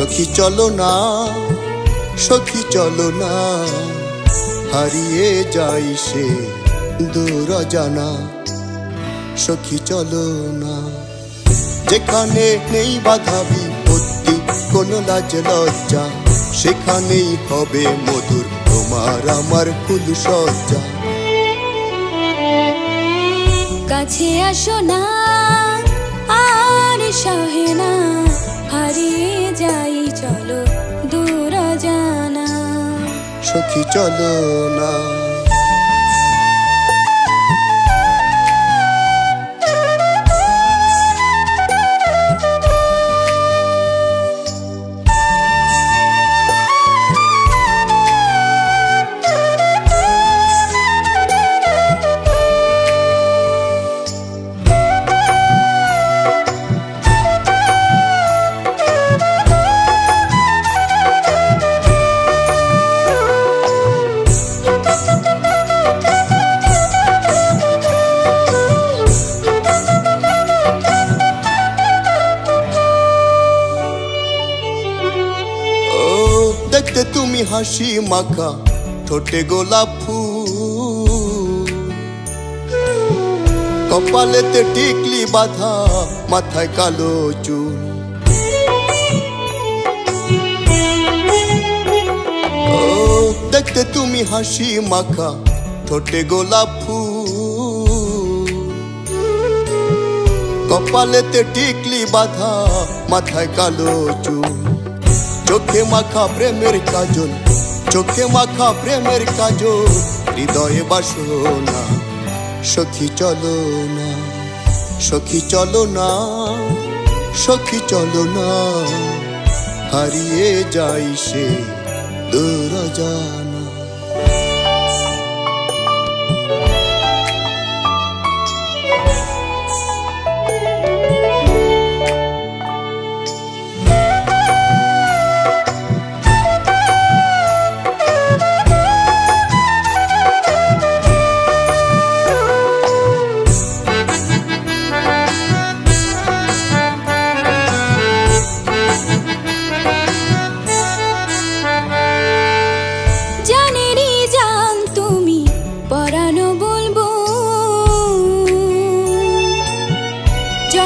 সখী চলো না, সখী চলো না। হারিয়ে যাই সে দূর জানা সখী চলো না। যেখানে নেই বাধা বিপত্তি, কোনো লাজ লজ্জা, সেখানেই হবে মধুর তোমার আমার ফুল সজ্জা। কাছে আসো না, আর সহে না। সখী চলো না। দেখতে তুমি হাসি মাখা, ঠোঁটে গোলাপ ফুল। কপালেতে টিকলি বাঁধা, মাথায় কালো চুল। দেখতে তুমি হাসি মাখা, ঠোঁটে গোলাপ ফুল। কপালেতে টিকলি বাঁধা, মাথায় কালো চুল। চোখে মাখা প্রেমের কাজল, চোখে মাখা প্রেমের কাজল, হৃদয়ে বাসনা, সখী চলো না, সখী চলো না, সখী চলো না, হারিয়ে যাই সে দূর জানা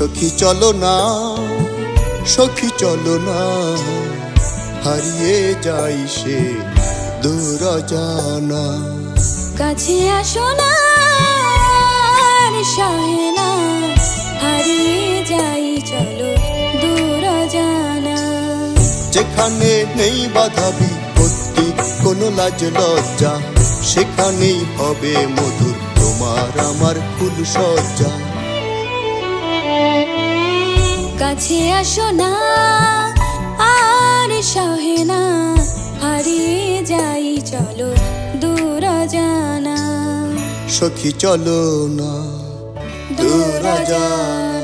সখী চলো না সখী চলো না। হারিয়ে যাই সে দূর জানা। কাছে আসো না সহে না। হারিয়ে যাই চলো দূর জানা। যেখানে নেই বাধা বিপত্তি কোনো লাজ লজ্জা সেখানেই হবে মধুর তোমার আমার ফুল সজ্জা। কাছে আসো না, আর সহে না, হারিয়ে যাই চলো দূর জানা। সখী চলো না, দূর জানা।